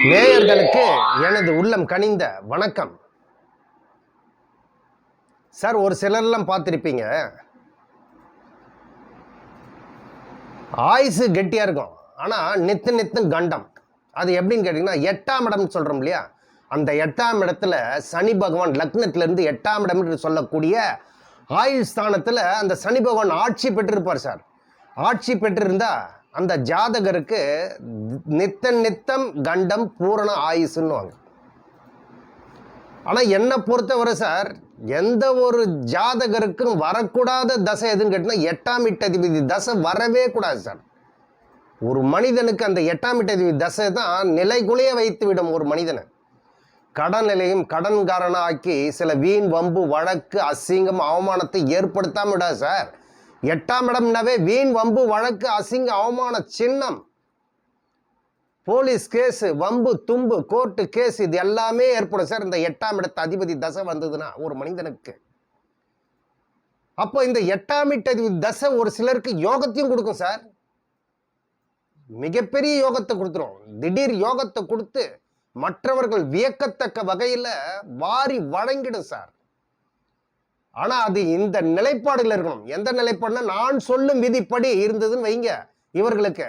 நேயர்களுக்கு எனது உள்ளம் கனிந்த வணக்கம். சார் ஒரு சிலர்லாம் பார்த்துருப்பீங்க. ஆயுசு கெட்டியாக இருக்கும். ஆனால் நித்து நித்து கண்டம். அது எப்படின்னு கேட்டிங்கன்னா எட்டாம் இடம்னு சொல்கிறோம் இல்லையா? அந்த எட்டாம் இடத்துல சனி பகவான் லக்னத்திலேருந்து எட்டாம் இடம் என்று சொல்லக்கூடிய ஆயுள் ஸ்தானத்தில் அந்த சனி பகவான் ஆட்சி பெற்றிருப்பார் சார். ஆட்சி பெற்றிருந்தால் அந்த ஜாதகருக்கு நித்த நித்தம் கண்டம் பூரண ஆயுசுன்னுவாங்க. ஆனால் என்னை பொறுத்தவரை சார் எந்த ஒரு ஜாதகருக்கும் வரக்கூடாத தசை எதுன்னு கேட்டால் எட்டாம் இட்டதிபதி தசை வரவே கூடாது சார். ஒரு மனிதனுக்கு அந்த எட்டாம் இட்டதிபதி தசை தான் நிலைக்குலைய வைத்து விடும் ஒரு மனிதனை. கடன் நிலையும் கடன்காரனாக்கி சில வீண் வம்பு வழக்கு அசிங்கம் அவமானத்தை ஏற்படுத்தாம விடாது சார். எட்டாம் இடம்னாவே வீண் வம்பு வழக்கு அசிங்க அவமான சின்னம். போலீஸ் கேஸு வம்பு தும்பு கோர்ட்டு கேஸ் இது எல்லாமே ஏற்படும். சார் இந்த எட்டாம் இடத்து அதிபதி தசை வந்ததுன்னா ஒரு மனிதனுக்கு. அப்போ இந்த எட்டாம் இடத்து தசை ஒரு சிலருக்கு யோகத்தையும் கொடுக்கும் சார். மிகப்பெரிய யோகத்தை கொடுத்துரும். திடீர் யோகத்தை கொடுத்து மற்றவர்கள் வியக்கத்தக்க வகையில் வாரி வழங்கிடும் சார். ஆனா அது இந்த நிலைப்பாடுல இருக்கணும். எந்த நிலைப்பாடுனா நான் சொல்லும் விதிப்படி இருந்ததுன்னு வைங்க இவர்களுக்கு.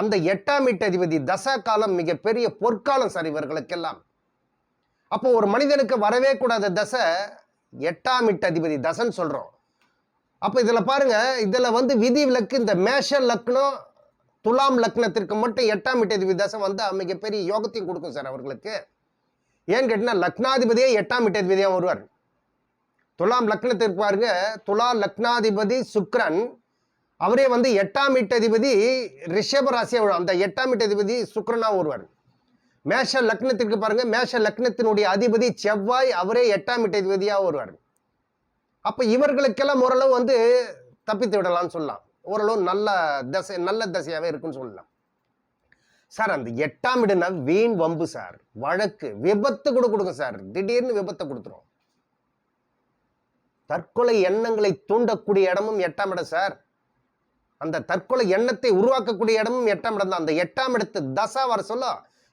அந்த எட்டாம் அதிபதி தசா காலம் மிகப்பெரிய பொற்காலம் சார் இவர்களுக்கெல்லாம். அப்போ ஒரு மனிதனுக்கு வரவே கூடாத தசை எட்டாம் அதிபதி தசைன்னு சொல்றோம். அப்போ இதில் பாருங்க இதில் வந்து விதி விலக்கு இந்த மேஷ லக்னம் துலாம் லக்னத்திற்கு மட்டும் எட்டாம் அதிபதி தசை வந்து மிகப்பெரிய யோகத்தையும் கொடுக்கும் சார் அவர்களுக்கு. ஏன்னு கேட்டீங்கன்னா லக்னாதிபதியே எட்டாம் அதிபதியாக வருவார். துலாம் லக்னத்திற்கு பாருங்க. துலா லக்னாதிபதி சுக்ரன். அவரே வந்து எட்டாம் வீட்டதிபதி ரிஷப ராசியா அந்த எட்டாம் வீட்டதிபதி சுக்ரனா வருவார் மேஷ லக்னத்திற்கு பாருங்க. மேஷ லக்னத்தினுடைய அதிபதி செவ்வாய் அவரே எட்டாம் வீட்டதிபதியா வருவார் அப்போ இவர்களுக்கெல்லாம் ஓரளவு வந்து தப்பித்து விடலாம்னு சொல்லலாம். ஓரளவு நல்ல தசை நல்ல தசையாகவே இருக்குன்னு சொல்லலாம். சார் அந்த எட்டாம் இடம்னா வீண் வம்பு சார். வழக்கு. விபத்து கூட கொடுக்கும் சார். திடீர்னு விபத்தை கொடுத்துரும். தற்கொலை எண்ணங்களை தூண்டக்கூடிய இடமும் எட்டாம் இடம் சார் அந்த தற்கொலை எண்ணத்தை உருவாக்கக்கூடிய இடமும் எட்டாம் இடம் தான். அந்த எட்டாம் இடத்து தசா வர சொல்ல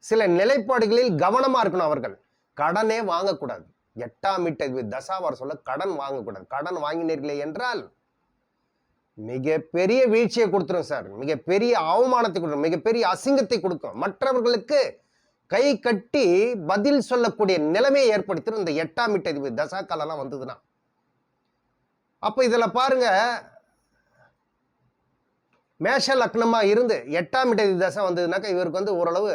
சில நிலைப்பாடுகளில் கவனமாக இருக்கணும் அவர்கள். கடனே வாங்கக்கூடாது. எட்டாம் இட்ட தசா வர சொல்ல கடன் வாங்கக்கூடாது. கடன் வாங்கினீர்களே என்றால் மிகப்பெரிய வீழ்ச்சியை கொடுத்துரும் சார் மிகப்பெரிய அவமானத்தை கொடுக்கும் மிகப்பெரிய அசிங்கத்தை கொடுக்கும். மற்றவர்களுக்கு கை கட்டி பதில் சொல்லக்கூடிய நிலைமையை ஏற்படுத்திடும் இந்த எட்டாம் இட்ட தசா காலம்லாம் வந்ததுன்னா. அப்போ இதில் பாருங்க மேஷ லக்னமாக இருந்து எட்டாம் இடதி தசை வந்ததுனாக்கா இவருக்கு வந்து ஓரளவு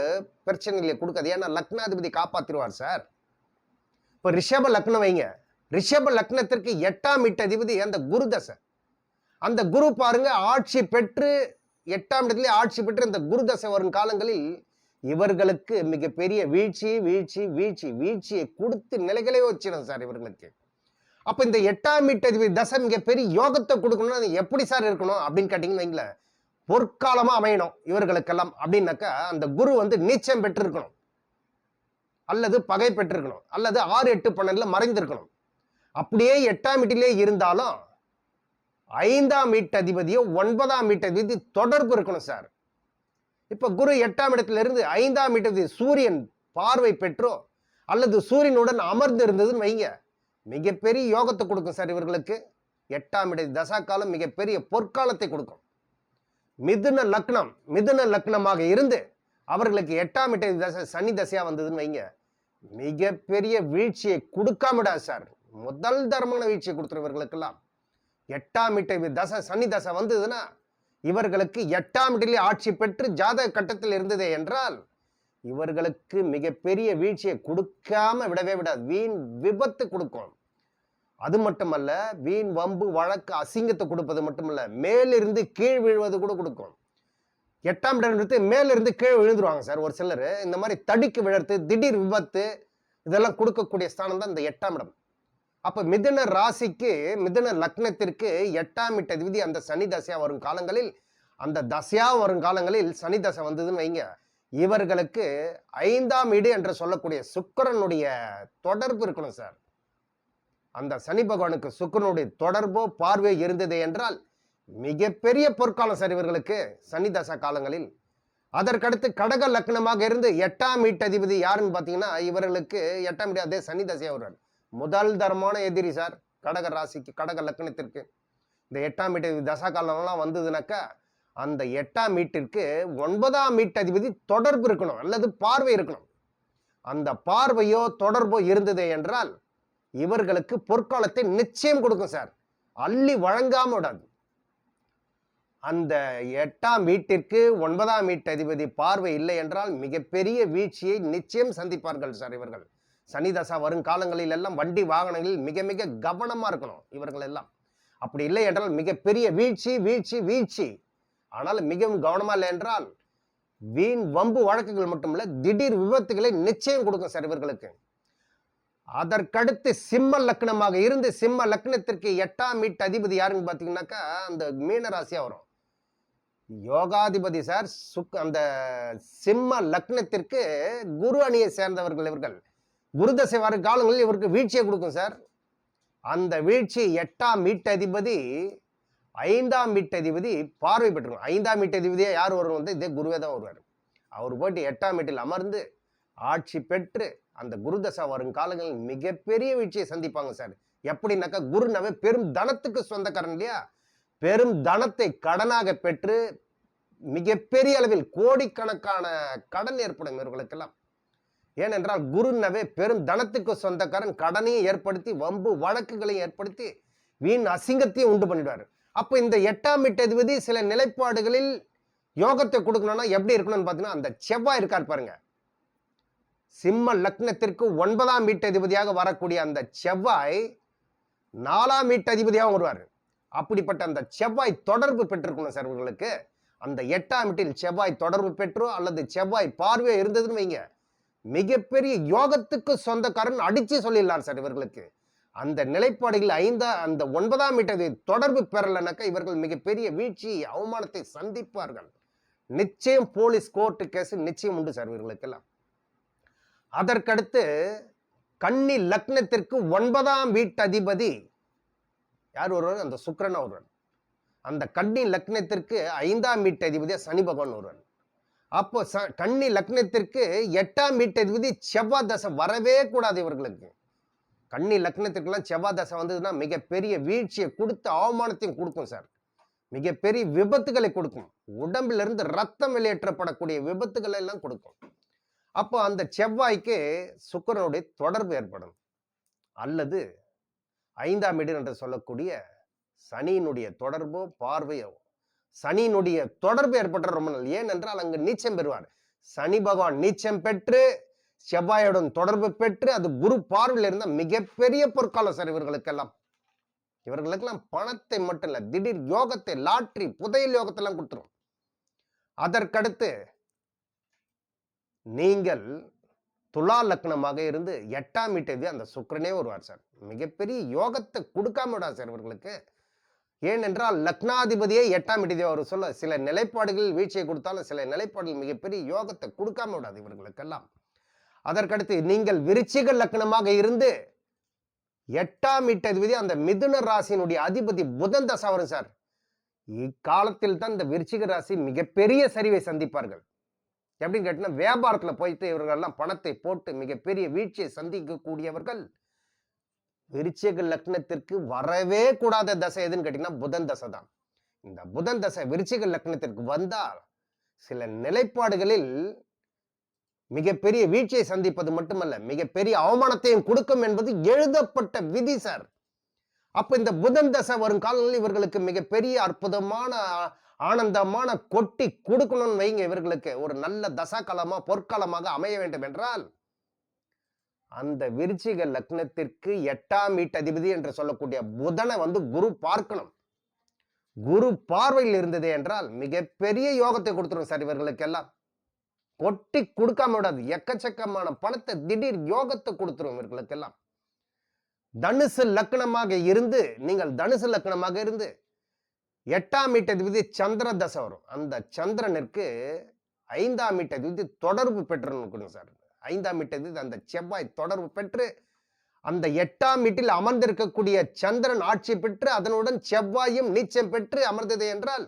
பிரச்சனைகளை கொடுக்காது. ஏன்னா லக்னாதிபதி காப்பாற்றிடுவார் சார். இப்போ ரிஷப லக்னம் வைங்க. ரிஷப லக்னத்திற்கு எட்டாம் இட்டதிபதி அந்த குரு தசை. அந்த குரு பாருங்க ஆட்சி பெற்று எட்டாம் இடத்துல ஆட்சி பெற்று இந்த குரு தசை வரும் காலங்களில் இவர்களுக்கு மிகப்பெரிய வீழ்ச்சி வீழ்ச்சி வீழ்ச்சி வீழ்ச்சியை கொடுத்து நிலைகளே வச்சிடும் சார் இவர்களுக்கு. அப்போ இந்த எட்டாம் மீட்டதிபதி தசை மிக பெரிய யோகத்தை கொடுக்கணும்னா அது எப்படி சார் இருக்கணும் அப்படின்னு கேட்டிங்கன்னு வைங்களேன். பொற்காலமாக அமையணும் இவர்களுக்கெல்லாம் அப்படின்னாக்கா அந்த குரு வந்து நீச்சம் பெற்றிருக்கணும். அல்லது பகை பெற்றிருக்கணும். அல்லது ஆறு எட்டு பன்னெண்டில் மறைந்திருக்கணும். அப்படியே எட்டாம் வீட்டிலே இருந்தாலும் ஐந்தாம் வீட்டு ஒன்பதாம் வீட்டு தொடர்பு இருக்கணும் சார். இப்போ குரு எட்டாம் இடத்துல இருந்து ஐந்தாம் வீட்டு சூரியன் பார்வை பெற்றோ அல்லது சூரியனுடன் அமர்ந்து இருந்ததுன்னு வைங்க. மிகப்பெரிய யோகத்தை கொடுக்கும் சார் இவர்களுக்கு. எட்டாம் இடை தசா காலம் மிகப்பெரிய பொற்காலத்தை கொடுக்கும். மிதுன லக்னம் மிதுன லக்னமாக இருந்து அவர்களுக்கு எட்டாம் இடை தசை சனி தசையாக வந்ததுன்னு வைங்க. மிகப்பெரிய வீழ்ச்சியை கொடுக்காமடா சார். முதல் தரமான வீழ்ச்சியை கொடுத்துரும் இவர்களுக்கெல்லாம். எட்டாம் இட்ட தசை சனி தசை வந்ததுன்னா இவர்களுக்கு எட்டாம் இடத்திலே ஆட்சி பெற்று ஜாதக கட்டத்தில் இருந்ததே என்றால் இவர்களுக்கு மிகப்பெரிய வீழ்ச்சியை கொடுக்காம விடவே விடாது. வீண் விபத்து கொடுக்கும். அது மட்டுமல்ல வீண் வம்பு வழக்கு அசிங்கத்தை கொடுப்பது மட்டுமல்ல மேலிருந்து கீழ் விழுவது கூட கொடுக்கும். எட்டாம் இடம் எடுத்து மேலிருந்து கீழ் விழுந்துருவாங்க சார் ஒரு சிலர். இந்த மாதிரி தடிக்கு விழர்த்து திடீர் விபத்து இதெல்லாம் கொடுக்கக்கூடிய ஸ்தானம் தான் இந்த எட்டாம் இடம். அப்போ மிதுன ராசிக்கு மிதுன லக்னத்திற்கு எட்டாம் இட்ட விதி அந்த சனி தசையா வரும் காலங்களில் அந்த தசையா வரும் காலங்களில் சனி தசை வந்ததுன்னு வைங்க. இவர்களுக்கு ஐந்தாம் இடு என்று சொல்லக்கூடிய சுக்கரனுடைய தொடர்பு இருக்கணும் சார். அந்த சனி பகவானுக்கு சுக்கரனுடைய தொடர்போ பார்வையோ இருந்தது என்றால் மிகப்பெரிய பொற்காலம் சார் இவர்களுக்கு சனி தசா காலங்களில். அதற்கடுத்து கடக லக்னமாக இருந்து எட்டாம் வீட்டதிபதி யாருன்னு பார்த்தீங்கன்னா இவர்களுக்கு எட்டாம் வீடு அதே சனி தசையாக வருவார் முதல் தரமான எதிரி சார் கடக ராசிக்கு கடக லக்னத்திற்கு. இந்த எட்டாம் வீட்டு தசா காலம்லாம் வந்ததுனாக்கா அந்த எட்டாம் வீட்டிற்கு ஒன்பதாம் வீட்டதிபதி தொடர்பு இருக்கணும் அல்லது பார்வை இருக்கணும். அந்த பார்வையோ தொடர்போ இருந்தது என்றால் இவர்களுக்கு பொற்காலத்தை நிச்சயம் கொடுக்கும் சார் அள்ளி வழங்காம விடாது. அந்த எட்டாம் வீட்டிற்கு ஒன்பதாம் வீட்டு அதிபதி பார்வை இல்லை என்றால் மிகப்பெரிய வீழ்ச்சியை நிச்சயம் சந்திப்பார்கள் சார் இவர்கள். சனிதசா வருங்காலங்களில் எல்லாம் வண்டி வாகனங்களில் மிக மிக கவனமாக இருக்கணும் இவர்கள் எல்லாம். அப்படி இல்லை என்றால் மிகப்பெரிய வீழ்ச்சி வீழ்ச்சி வீழ்ச்சி. ஆனால் மிகவும் கவனமாக இல்லை என்றால் வீண் வம்பு வழக்குகள் மட்டுமல்ல திடீர் விபத்துகளை நிச்சயம் கொடுக்கும் சார் இவர்களுக்கு. அதற்கடுத்து சிம்ம லக்னமாக இருந்து சிம்ம லக்னத்திற்கு எட்டாம் வீட்டு அதிபதி யாருன்னு பார்த்தீங்கன்னாக்கா அந்த மீனராசியாக வரும். யோகாதிபதி சார் சுக் அந்த சிம்ம லக்னத்திற்கு குரு அணியை சேர்ந்தவர்கள் இவர்கள். குருதசை வர காலங்களில் இவருக்கு வீழ்ச்சியை கொடுக்கும் சார். அந்த வீழ்ச்சி எட்டாம் வீட்டதிபதி ஐந்தாம் வீட்டதிபதி பார்வை பெற்றிருக்கும் ஐந்தாம் வீட்டதிபதியே யார் வருவோம் வந்து இதே குருவே தான் வருவார். அவர் போயிட்டு எட்டாம் வீட்டில் அமர்ந்து ஆட்சி பெற்று அந்த குரு தசா வரும் காலங்களில் மிகப்பெரிய வீழ்ச்சியை சந்திப்பாங்க சார். எப்படின்னாக்கா குருனாவே பெரும் தனத்துக்கு சொந்தக்காரன் இல்லையா? பெரும் தனத்தை கடனாக பெற்று மிகப்பெரிய அளவில் கோடிக்கணக்கான கடன் ஏற்படும் இவர்களுக்கெல்லாம். ஏனென்றால் குருனவே பெரும் தனத்துக்கு சொந்தக்காரன் கடனையும் ஏற்படுத்தி வம்பு வழக்குகளையும் ஏற்படுத்தி வீண் அசிங்கத்தையும் உண்டு பண்ணிடுவார். அப்போ இந்த எட்டாம் வீட்டதிபதி சில நிலைப்பாடுகளில் யோகத்தை கொடுக்கணும்னா எப்படி இருக்கணும்னு பார்த்தீங்கன்னா அந்த செவ்வாய் இருக்கார் பாருங்கள் சிம்ம லக்னத்திற்கு ஒன்பதாம் வீட்டதிபதியாக வரக்கூடிய அந்த செவ்வாய் நாலாம் வீட்டதிபதியாக வருவார். அப்படிப்பட்ட அந்த செவ்வாய் தொடர்பு பெற்றிருக்கணும் சார் இவர்களுக்கு. அந்த எட்டாம் வீட்டில் செவ்வாய் தொடர்பு பெற்றோ அல்லது செவ்வாய் பார்வையோ இருந்ததுன்னு வைங்க. மிகப்பெரிய யோகத்துக்கு சொந்தக்காரன் அடித்து சொல்லிடலாம் சார் இவர்களுக்கு. அந்த நிலைப்பாடுகள் ஐந்தா அந்த ஒன்பதாம் மீட்டர் தொடர்பு பெறலைனாக்கா இவர்கள் மிகப்பெரிய வீழ்ச்சி அவமானத்தை சந்திப்பார்கள். நிச்சயம் போலீஸ் கோர்ட்டு கேஸ் நிச்சயம் உண்டு சார் இவர்களுக்கெல்லாம். அதற்கடுத்து கன்னி லக்னத்திற்கு ஒன்பதாம் வீட்டதிபதி யார் ஒருவர்? அந்த சுக்கரன் ஒருவன் அந்த கன்னி லக்னத்திற்கு ஐந்தாம் வீட்டதிபதியா சனி பகவான் ஒருவன் அப்போ ச கன்னி லக்னத்திற்கு எட்டாம் வீட்டதிபதி செவ்வாய் தசை வரவே கூடாது இவர்களுக்கு. கன்னி லக்னத்திற்கெல்லாம் செவ்வாய் தசை வந்ததுன்னா மிகப்பெரிய வீழ்ச்சியை கொடுத்து அவமானத்தையும் கொடுக்கும் சார். மிகப்பெரிய விபத்துகளை கொடுக்கும். உடம்பிலிருந்து இருந்து ரத்தம் வெளியேற்றப்படக்கூடிய விபத்துக்களை எல்லாம் கொடுக்கும். அப்போ அந்த செவ்வாய்க்கு சுக்கிரனுடைய தொடர்பு ஏற்படும். அல்லது ஐந்தாம் இடம் என்று சொல்லக்கூடிய சனியினுடைய தொடர்போ பார்வையோ. சனியினுடைய தொடர்பு ஏற்பட்ட ரொம்ப நாள் ஏனென்றால் அங்கு நீச்சம் பெறுவார். சனி பகவான் நீச்சம் பெற்று செவ்வாயுடன் தொடர்பு பெற்று அது குரு பார்வையில் இருந்த மிகப்பெரிய பொற்காலம் சார் இவர்களுக்கெல்லாம். இவர்களுக்கெல்லாம் பணத்தை மட்டும் இல்லை திடீர் யோகத்தை லாட்ரி புதையல் யோகத்தெல்லாம் கொடுத்துரும். அதற்கடுத்து நீங்கள் துலா லக்னமாக இருந்து எட்டாம் வீட்டது அந்த சுக்கரனே வருவார் சார். மிகப்பெரிய யோகத்தை கொடுக்காம விடாது சார் இவர்களுக்கு. ஏனென்றால் லக்னாதிபதியே எட்டாம் வீட்டதே அவர் சொல்ல சில நிலைப்பாடுகள் வீழ்ச்சியை கொடுத்தாலும் சில நிலைப்பாடுகள் மிகப்பெரிய யோகத்தை கொடுக்காம விடாது இவர்களுக்கெல்லாம். அதற்கடுத்து நீங்கள் விருச்சிக லக்னமாக இருந்து எட்டாம் வீட்டதிபதி அந்த மிதுன ராசியினுடைய அதிபதி புதன் தசா வரும் சார். இக்காலத்தில் தான் இந்த விருச்சிக ராசி மிகப்பெரிய சரிவை சந்திப்பார்கள். எப்படின்னு கேட்டிங்கன்னா வியாபாரத்தில் போயிட்டு இவர்கள் எல்லாம் பணத்தை போட்டு மிகப்பெரிய வீழ்ச்சியை சந்திக்கக்கூடியவர்கள் விருச்சிக லக்னத்திற்கு வரவே கூடாத தசை எதுன்னு கேட்டிங்கன்னா புதன் தசை தான். இந்த புதன் தசை விருச்சிக லக்னத்திற்கு வந்தால் சில நிலைப்பாடுகளில் மிகப்பெரிய வீழ்ச்சியை சந்திப்பது மட்டுமல்ல மிகப்பெரிய அவமானத்தையும் கொடுக்கும் என்பது எழுதப்பட்ட விதி சார். அப்ப இந்த புதன் தசை வரும் காலங்களில் இவர்களுக்கு மிகப்பெரிய அற்புதமான ஆனந்தமான கொட்டி கொடுக்கணும்னு வைங்க இவர்களுக்கு. ஒரு நல்ல தசா காலமா பொற்காலமாக அமைய வேண்டும் என்றால் அந்த விருச்சிக லக்னத்திற்கு எட்டாம் வீட்டதிபதி என்று சொல்லக்கூடிய புதனை வந்து குரு பார்க்கணும். குரு பார்வையில் இருந்தது என்றால் மிகப்பெரிய யோகத்தை கொடுத்துரும் சார் இவர்களுக்கெல்லாம். கொட்டி கொடுக்காம விடாது. எக்கச்சக்கமான பணத்தை திடீர் யோகத்தை கொடுத்துரும் இவர்களுக்கெல்லாம். தனுசு லக்னமாக இருந்து நீங்கள் தனுசு லக்னமாக இருந்து எட்டாம் வீட்டதிபதி சந்திர தசை வரும். அந்த சந்திரனிற்கு ஐந்தாம் வீட்டதிபதி தொடர்பு பெற்றுன்னு சார். ஐந்தாம் வீட்டதிபதி அந்த செவ்வாய் தொடர்பு பெற்று அந்த எட்டாம் வீட்டில் அமர்ந்திருக்கக்கூடிய சந்திரன் ஆட்சி பெற்று அதனுடன் செவ்வாயும் நீச்சம் பெற்று அமர்ந்தது என்றால்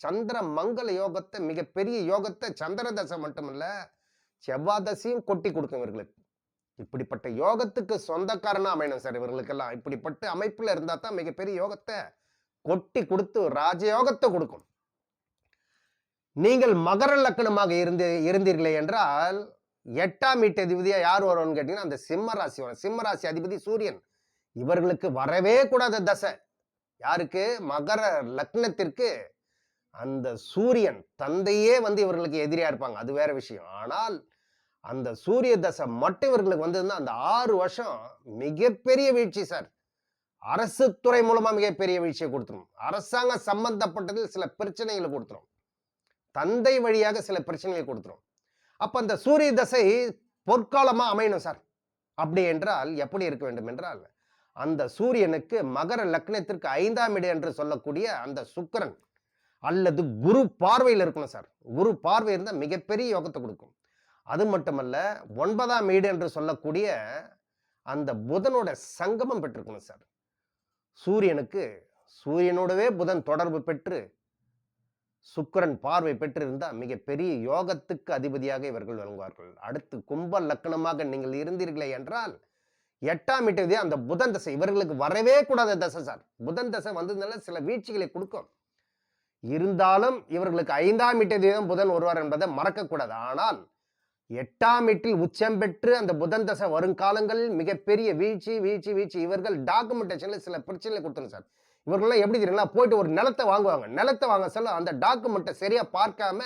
சந்திர மங்கள யோகத்தை மிகப்பெரிய யோகத்தை சந்திர தசை மட்டுமல்ல செவ்வாதசையும் கொட்டி கொடுக்கும் இவர்களுக்கு. இப்படிப்பட்ட யோகத்துக்கு சொந்தக்காரனாக அமையணும் சார் இவர்களுக்கெல்லாம். இப்படிப்பட்ட அமைப்பில் இருந்தால் தான் மிகப்பெரிய யோகத்தை கொட்டி கொடுத்து ராஜயோகத்தை கொடுக்கும் நீங்கள் மகர லக்னமாக இருந்து இருந்தீர்களே என்றால் எட்டாம் வீட்டு அதிபதியா யார் வருவோம்னு கேட்டீங்கன்னா அந்த சிம்ம ராசி வரும். சிம்ம ராசி அதிபதி சூரியன். இவர்களுக்கு வரவே கூடாத தசை. யாருக்கு? மகர லக்னத்திற்கு அந்த சூரியன் தந்தையே வந்து இவர்களுக்கு எதிரியா இருப்பாங்க. அது வேற விஷயம். ஆனால் அந்த சூரிய தசை மட்டும் இவர்களுக்கு வந்ததுன்னா அந்த ஆறு வருஷம் மிகப்பெரிய வீழ்ச்சி சார். அரசு துறை மூலமா மிகப்பெரிய வீழ்ச்சியை கொடுத்துரும். அரசாங்கம் சம்பந்தப்பட்டதில் சில பிரச்சனைகளை கொடுத்துரும். தந்தை வழியாக சில பிரச்சனைகளை கொடுத்துரும். அப்ப அந்த சூரிய தசை பொற்காலமா அமையணும் சார். அப்படி என்றால் எப்படி இருக்க வேண்டும் என்றால் அந்த சூரியனுக்கு மகர லக்னத்திற்கு ஐந்தாம் இடம் என்று சொல்லக்கூடிய அந்த சுக்கிரன் அல்லது குரு பார்வையில் இருக்கணும் சார். குரு பார்வை இருந்தால் மிகப்பெரிய யோகத்தை கொடுக்கும். அது மட்டுமல்ல ஒன்பதாம் வீடு என்று சொல்லக்கூடிய அந்த புதனோட சங்கமம் பெற்றிருக்கணும் சார். சூரியனுக்கு சூரியனோடவே புதன் தொடர்பு பெற்று சுக்கரன் பார்வை பெற்றிருந்தால் மிகப்பெரிய யோகத்துக்கு அதிபதியாக இவர்கள் விளங்குவார்கள். அடுத்து கும்ப லக்னமாக நீங்கள் இருந்தீர்களே என்றால் எட்டாம் வீட்டு அந்த புதன் தசை இவர்களுக்கு வரவே கூடாத தசை சார். புதன் தசை வந்ததுனால சில வீழ்ச்சிகளை கொடுக்கும். இருந்தாலும் இவர்களுக்கு ஐந்தாம் இட்டதே தான் புதன் வருவார் என்பதை மறக்கக்கூடாது. ஆனால் எட்டாம் வீட்டில் உச்சம் பெற்று அந்த புதன் தசை வருங்காலங்களில் மிகப்பெரிய வீழ்ச்சி வீழ்ச்சி வீழ்ச்சி. இவர்கள் டாக்குமெண்டேஷனில் சில பிரச்சனைகளை கொடுத்துருங்க சார். இவர்கள்லாம் எப்படி தெரியுங்களா? போயிட்டு ஒரு நிலத்தை வாங்குவாங்க. நிலத்தை வாங்க சொல்ல அந்த டாக்குமெண்ட்டை சரியாக பார்க்காம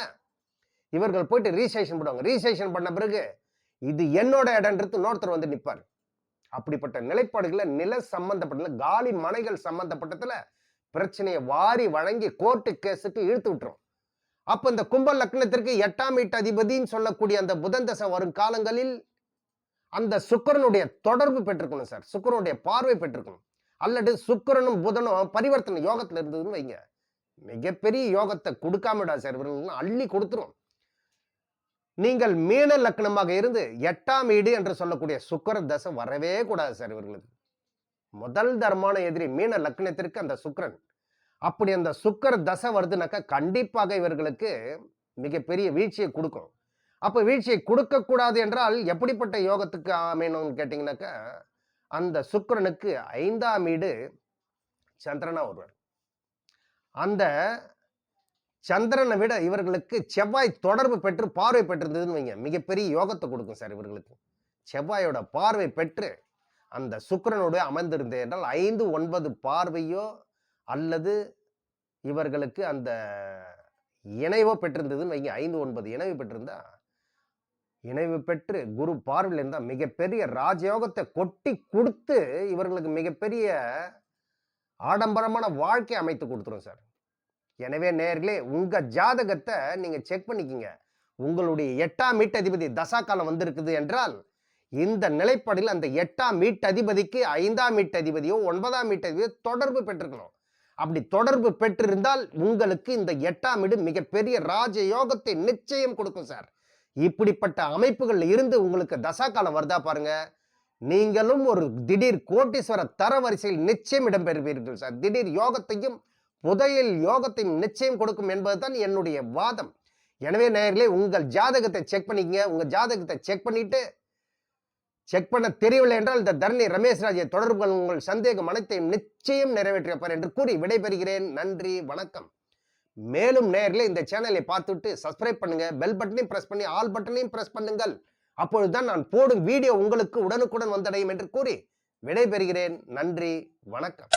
இவர்கள் போயிட்டு ரீசேஷன் பண்ணுவாங்க ரீசேஷன் பண்ண பிறகு இது என்னோட இடன்றது இன்னொருத்தர் வந்து நிற்பார் அப்படிப்பட்ட நிலைப்பாடுகளை நில சம்பந்தப்பட்ட காலி மனைகள் சம்பந்தப்பட்டதில் பிரச்சனையை வாரி வழங்கி கோர்ட்டு கேஸுக்கு இழுத்து விட்டுரும். அப்ப இந்த கும்ப லக்னத்திற்கு எட்டாம் வீட்டு அதிபதின்னு சொல்லக்கூடிய அந்த புதன் தசை வரும் காலங்களில் அந்த சுக்கிரனுடைய தொடர்பு பெற்றிருக்கணும் சார். சுக்கிரனுடைய பார்வை பெற்றிருக்கணும். அல்லது சுக்கிரனும் புதனும் பரிவர்த்தனை யோகத்தில் இருந்ததுன்னு வைங்க. மிகப்பெரிய யோகத்தை கொடுக்காமடா சார் இவர்கள் அள்ளி கொடுத்துரும். நீங்கள் மீன லக்னமாக இருந்து எட்டாம் வீடு என்று சொல்லக்கூடிய சுக்கிர தசை வரவே கூடாது சார் இவர்களுக்கு. முதல் தரமான எதிரி மீன லக்னத்திற்கு அந்த சுக்கிரன். அப்படி அந்த சுக்கர தசை வருதுனாக்கா கண்டிப்பாக இவர்களுக்கு மிகப்பெரிய வீழ்ச்சியை கொடுக்கும். அப்போ வீழ்ச்சியை கொடுக்கக்கூடாது என்றால் எப்படிப்பட்ட யோகத்துக்கு அமையணும்னு கேட்டிங்கனாக்கா அந்த சுக்கரனுக்கு ஐந்தாம் வீடு சந்திரனா வருவார் அந்த சந்திரனை விட இவர்களுக்கு செவ்வாய் தொடர்பு பெற்று பார்வை பெற்றிருந்ததுன்னு வைங்க மிகப்பெரிய யோகத்தை கொடுக்கும் சார் இவர்களுக்கு. செவ்வாயோட பார்வை பெற்று அந்த சுக்கரனோடு அமர்ந்திருந்தது என்றால் ஐந்து ஒன்பது பார்வையோ அல்லது இவர்களுக்கு அந்த இணைவோ பெற்றிருந்ததுன்னு வைங்க ஐந்து ஒன்பது இணைவு பெற்றிருந்தா இணைவு பெற்று குரு பார்வையில் இருந்தால் மிகப்பெரிய ராஜயோகத்தை கொட்டி கொடுத்து இவர்களுக்கு மிகப்பெரிய ஆடம்பரமான வாழ்க்கை அமைத்து கொடுத்துரும் சார். எனவே நேர்களே உங்கள் ஜாதகத்தை நீங்கள் செக் பண்ணிக்கிங்க. உங்களுடைய எட்டாம் மீட்டதிபதி தசாகாலம் வந்திருக்குது என்றால் இந்த நிலைப்பாடில் அந்த எட்டாம் மீட்டதிபதிக்கு ஐந்தாம் மீட்டதிபதியோ ஒன்பதாம் மீட்டதிபதியோ தொடர்பு பெற்றிருக்கணும். அப்படி தொடர்பு பெற்றிருந்தால் உங்களுக்கு இந்த எட்டாம் வீடு மிகப்பெரிய ராஜ யோகத்தை நிச்சயம் கொடுக்கும் சார். இப்படிப்பட்ட அமைப்புகளில் இருந்து உங்களுக்கு தசா காலம் வருதா பாருங்க. நீங்களும் ஒரு திடீர் கோட்டீஸ்வர தரவரிசையில் நிச்சயம் இடம்பெறுவீர்கள் சார். திடீர் யோகத்தையும் புதையல் யோகத்தையும் நிச்சயம் கொடுக்கும் என்பதுதான் என்னுடைய வாதம். எனவே நேயர்களே உங்கள் ஜாதகத்தை செக் பண்ணிக்கங்க. உங்கள் ஜாதகத்தை செக் பண்ணிட்டு செக் பண்ண தெரியவில்லை என்றால் இந்த தரணி ரமேஷ் ராஜை தொடர்பு கொள்ளும் உங்கள் சந்தேகம் அனைத்தையும் நிச்சயம் நிறைவேற்றியப்பார் என்று கூறி விடைபெறுகிறேன். நன்றி வணக்கம். மேலும் நேரில் இந்த சேனலை பார்த்துட்டு சப்ஸ்கிரைப் பண்ணுங்க பெல் பட்டனையும் பிரஸ் பண்ணி ஆல் பட்டனையும் பிரஸ் பண்ணுங்கள். அப்பொழுதுதான் நான் போடும் வீடியோ உங்களுக்கு உடனுக்குடன் வந்தடையும் என்று கூறி விடைபெறுகிறேன். நன்றி வணக்கம்.